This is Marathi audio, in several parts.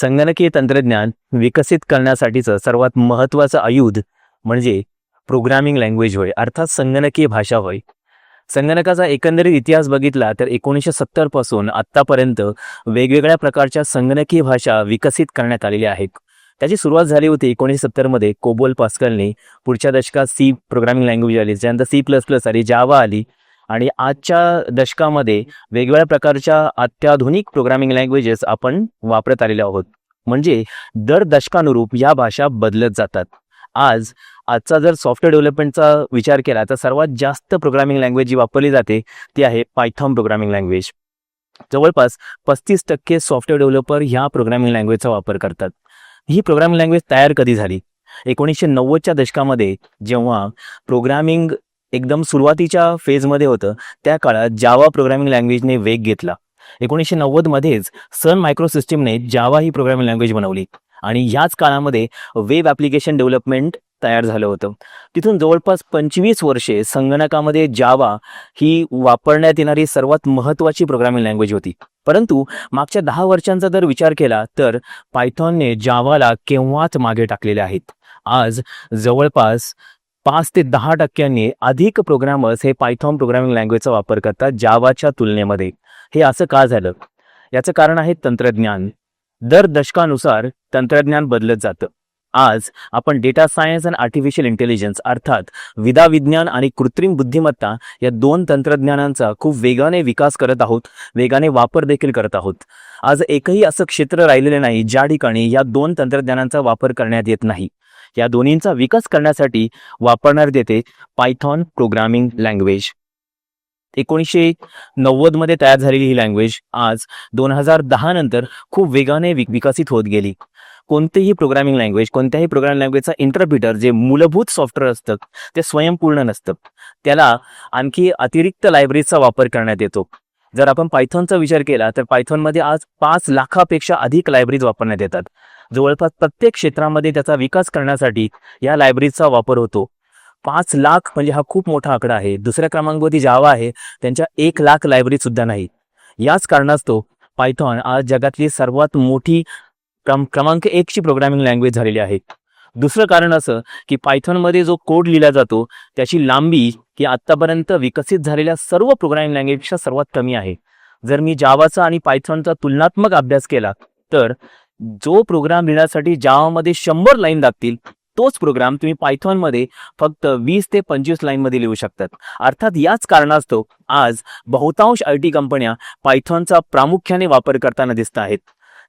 संगणकीय तंत्रज्ञान विकसित करण्यासाठीचं सर्वात महत्त्वाचं आयुध म्हणजे प्रोग्रामिंग लँग्वेज होय अर्थात संगणकीय भाषा होय. संगणकाचा एकंदरीत इतिहास बघितला तर एकोणीसशे सत्तरपासून आत्तापर्यंत वेगवेगळ्या प्रकारच्या संगणकीय भाषा विकसित करण्यात आलेल्या आहेत. त्याची सुरुवात झाली होती एकोणीसशे सत्तरमध्ये कोबोल पास्कलने. पुढच्या दशकात सी प्रोग्रामिंग लँग्वेज आली त्यानंतर सी प्लस प्लस आली जावा आली आणि आजच्या दशकामध्ये वेगवेगळ्या प्रकारच्या अत्याधुनिक प्रोग्रामिंग लँग्वेजेस आपण वापरत आलेलो आहोत. म्हणजे दर दशकानुरूप या भाषा बदलत जातात. आज आजचा जर सॉफ्टवेअर डेव्हलपमेंटचा विचार केला तर सर्वात जास्त प्रोग्रामिंग लँग्वेज जी वापरली जाते ती आहे पायथॉन प्रोग्रामिंग लँग्वेज जवळपास पस्तीस टक्के सॉफ्टवेअर डेव्हलपर ह्या प्रोग्रामिंग लँग्वेजचा वापर करतात. ही प्रोग्रामिंग लँग्वेज तयार कधी झाली? एकोणीसशे नव्वदच्या दशकामध्ये जेव्हा प्रोग्रामिंग एकदम सुरुवातीच्या फेजमध्ये होतं. त्या काळात जावा प्रोग्रामिंग लँग्वेजने वेग घेतला. एकोणीसशे नव्वदमध्येच सन मायक्रो सिस्टीमने जावा ही प्रोग्रामिंग लँग्वेज बनवली. आणि ह्याच काळामध्ये वेब ॲप्लिकेशन डेव्हलपमेंट तयार झालं होतं. तिथून जवळपास पंचवीस वर्षे संगणकामध्ये जावा ही वापरण्यात येणारी सर्वात महत्त्वाची प्रोग्रामिंग लँग्वेज होती. परंतु मागच्या दहा वर्षांचा जर विचार केला तर पायथॉनने जावाला केव्हाच मागे टाकलेले आहेत? आज जवळपास पाच ते दहा टक्क्यांनी अधिक प्रोग्रामर्स हे पायथॉन प्रोग्रामिंग लँग्वेजचा वापर करतात जावाच्या तुलनेमध्ये. हे असं का झालं? याचं कारण आहे तंत्रज्ञान. दर दशकानुसार तंत्रज्ञान बदलत जातं. आज आपण data science and artificial intelligence अर्थात विदा विज्ञान आणि कृत्रिम बुद्धिमत्ता या दोन तंत्रज्ञानांचा खूप वेगाने विकास करत आहोत वेगाने वापर देखील करत आहोत. आज एकही असं क्षेत्र राहिलेलं नाही ज्या ठिकाणी या दोन तंत्रज्ञानांचा वापर करण्यात येत नाही. या दोन्हींचा विकास करण्यासाठी वापरण्यात येते पायथॉन प्रोग्रामिंग लँग्वेज. एकोणीसशे नव्वदमध्ये तयार झालेली ही लँग्वेज आज दोन हजार दहा नंतर खूप वेगाने विकसित होत गेली. कोणतेही प्रोग्रामिंग लँग्वेज कोणत्याही प्रोग्रामिंग लँग्वेजचा इंटरप्रिटर जे मूलभूत सॉफ्टवेअर असतं ते स्वयंपूर्ण नसतं. त्याला आणखी अतिरिक्त लायब्ररीचा वापर करण्यात येतो. जर आपण पायथॉनचा विचार केला तर पायथॉनमध्ये आज पाच लाखापेक्षा अधिक लायब्ररीज वापरण्यात येतात. जवळपास प्रत्येक क्षेत्रामध्ये त्याचा विकास करण्यासाठी या लायब्ररीचा वापर होतो. पाच लाख म्हणजे हा खूप मोठा आकडा आहे. दुसऱ्या क्रमांकावरती जावा आहे. त्यांच्या एक लाख लायब्ररी सुद्धा नाही याच कारणास्तव पायथॉन आज जगातली सर्वात मोठी क्रम क्रमांक एकची प्रोग्रामिंग लँग्वेज झालेली आहे. दुसरं कारण असं की पायथॉनमध्ये जो कोड लिहिला जातो त्याची लांबी ही आत्तापर्यंत विकसित झालेल्या सर्व प्रोग्रामिंग लँग्वेजपेक्षा सर्वात कमी आहे. जर मी जावाचा आणि पायथॉनचा तुलनात्मक अभ्यास केला तर जो प्रोग्राम लिहिण्यासाठी जावामध्ये शंभर लाईन लागतील तोच प्रोग्राम तुम्ही पायथॉनमध्ये फक्त वीस ते पंचवीस लाईनमध्ये लिहू शकतात. अर्थात याच कारणास्तव आज बहुतांश आय टी कंपन्या पायथॉनचा प्रामुख्याने वापर करताना दिसत आहेत.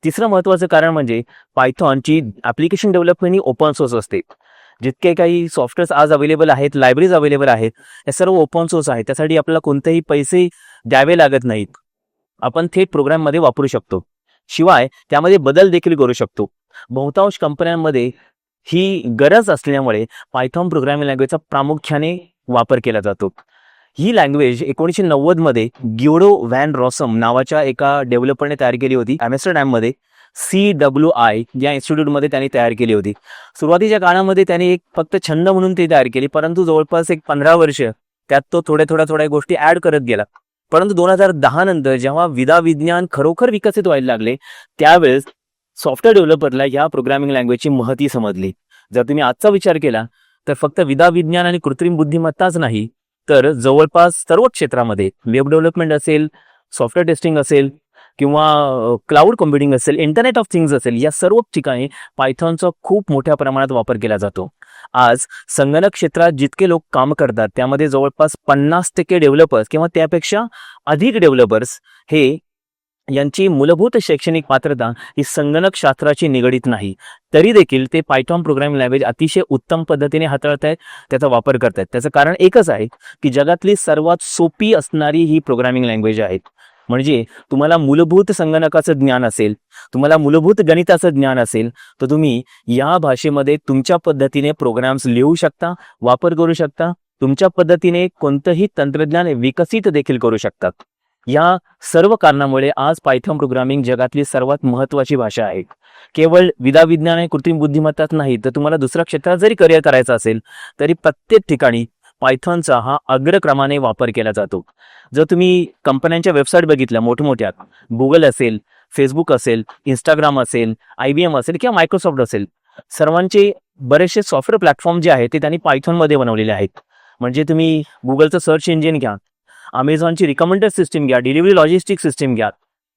तिसरं महत्त्वाचं कारण म्हणजे पायथॉनची ॲप्लिकेशन डेव्हलपमेंट ही ओपन सोर्स असते. जितके काही सॉफ्टवेअर्स आज अवेलेबल आहेत लायब्ररीज अवेलेबल आहेत हे सर्व ओपन सोर्स आहेत. त्यासाठी आपल्याला कोणतेही पैसे द्यावे लागत नाहीत. आपण थेट प्रोग्राममध्ये वापरू शकतो. शिवाय त्यामध्ये बदल देखील करू शकतो. बहुतांश कंपन्यांमध्ये ही गरज असल्यामुळे पायथॉन प्रोग्रामिंग लँग्वेजचा प्रामुख्याने वापर केला जातो. ही लँग्वेज एकोणीसशे नव्वदमध्ये ग्युडो व्हॅन रॉसम नावाच्या एका डेव्हलपरने तयार केली होती. ॲमेस्टरडॅममध्ये सी डब्ल्यू आय या इन्स्टिट्यूटमध्ये त्यांनी तयार केली होती. सुरुवातीच्या काळामध्ये त्यांनी एक फक्त छंद म्हणून ती तयार केली परंतु जवळपास एक पंधरा वर्ष त्यात तो थोड्या थोड्या थोड्या गोष्टी ॲड करत गेला. परंतु दोन हजार दहा नंतर जेव्हा विदा विज्ञान खरोखर विकसित व्हायला लागले त्यावेळेस सॉफ्टवेअर डेव्हलपरला या प्रोग्रामिंग लँग्वेजची महती समजली. जर तुम्ही आजचा विचार केला तर फक्त विदा विज्ञान आणि कृत्रिम बुद्धिमत्ताच नाही तर जवळपास सर्व क्षेत्रामध्ये वेब डेव्हलपमेंट असेल सॉफ्टवेअर टेस्टिंग असेल किंवा क्लाउड कॉम्प्युटिंग असेल इंटरनेट ऑफ थिंग्स असेल या सर्व ठिकाणी पायथॉनचा खूप मोठ्या प्रमाणात वापर केला जातो. आज संगणक क्षेत्रात जितके लोक काम करतात त्यामध्ये जवळपास पन्नास टक्के डेव्हलपर्स किंवा त्यापेक्षा अधिक डेव्हलपर्स हे यांची मूलभूत शैक्षणिक पात्रता ही संगणक शास्त्राची निगडीत नाही. तरी देखील ते पायथॉन प्रोग्रामिंग लँग्वेज अतिशय उत्तम पद्धतीने हाताळत आहेत त्याचा वापर करतायत. त्याचं कारण एकच आहे की जगातली सर्वात सोपी असणारी ही प्रोग्रामिंग लँग्वेज आहे. म्हणजे तुम्हाला मूलभूत संगणकाचं ज्ञान असेल तुम्हाला मूलभूत गणिताचं ज्ञान असेल तर तुम्ही या भाषेमध्ये तुमच्या पद्धतीने प्रोग्राम्स लिहू शकता वापर करू शकता तुमच्या पद्धतीने कोणतंही तंत्रज्ञान विकसित देखील करू शकतात या सर्व कारणामुळे आज पायथॉन प्रोग्रामिंग जगातली सर्वात महत्त्वाची भाषा आहे. केवळ विदा विज्ञान आणि कृत्रिम बुद्धिमत्ताच नाही तर तुम्हाला दुसऱ्या क्षेत्रात जरी करिअर करायचं असेल तरी प्रत्येक ठिकाणी पायथॉनचा हा अग्रक्रमाने वापर केला जातो. जर तुम्ही कंपन्यांच्या वेबसाईट बघितल्या मोठमोठ्या गुगल असेल फेसबुक असेल इंस्टाग्राम असेल आय बी एम असेल किंवा मायक्रोसॉफ्ट असेल सर्वांचे बरेचसे सॉफ्टवेअर प्लॅटफॉर्म जे आहेत ते त्यांनी पायथॉनमध्ये बनवलेले आहेत. म्हणजे तुम्ही गुगलचं सर्च इंजिन घ्या अमेझॉनची रिकमेंडेड सिस्टीम घ्या डिलिव्हरी लॉजिस्टिक सिस्टीम घ्या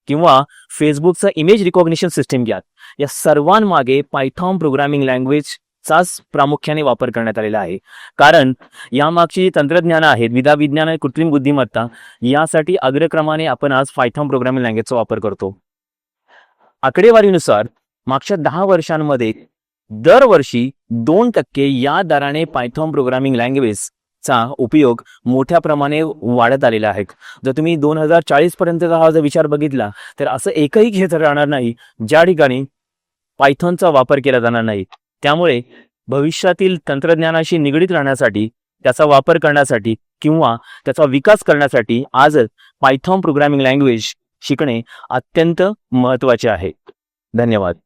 किंवा फेसबुकचं इमेज रिकॉग्निशन सिस्टीम घ्या. या सर्वांमागे पायथॉन प्रोग्रामिंग लँग्वेज लँग्वेजचाच प्रामुख्याने वापर करण्यात आलेला आहे. कारण यामागची जी तंत्रज्ञानं आहेत विधा विज्ञान आणि कृत्रिम बुद्धिमत्ता यासाठी अग्रक्रमाने आपण आज पायथॉन प्रोग्रामिंग लँग्वेजचा वापर करतो. आकडेवारीनुसार मागच्या दहा वर्षांमध्ये दरवर्षी दोन टक्के या दराने पायथॉन प्रोग्रामिंग लँग्वेज चा उपयोग मोठ्या प्रमाणे वाढत आलेला आहे. जर तुम्ही दोन हजार चाळीस पर्यंतचा हा जर विचार बघितला तर असं एकही क्षेत्र राहणार नाही ज्या ठिकाणी पायथॉनचा वापर केला जाणार नाही. त्यामुळे भविष्यातील तंत्रज्ञानाशी निगडीत राहण्यासाठी त्याचा वापर करण्यासाठी किंवा त्याचा विकास करण्यासाठी आजच पायथॉन प्रोग्रामिंग लँग्वेज शिकणे अत्यंत महत्त्वाचे आहे. धन्यवाद.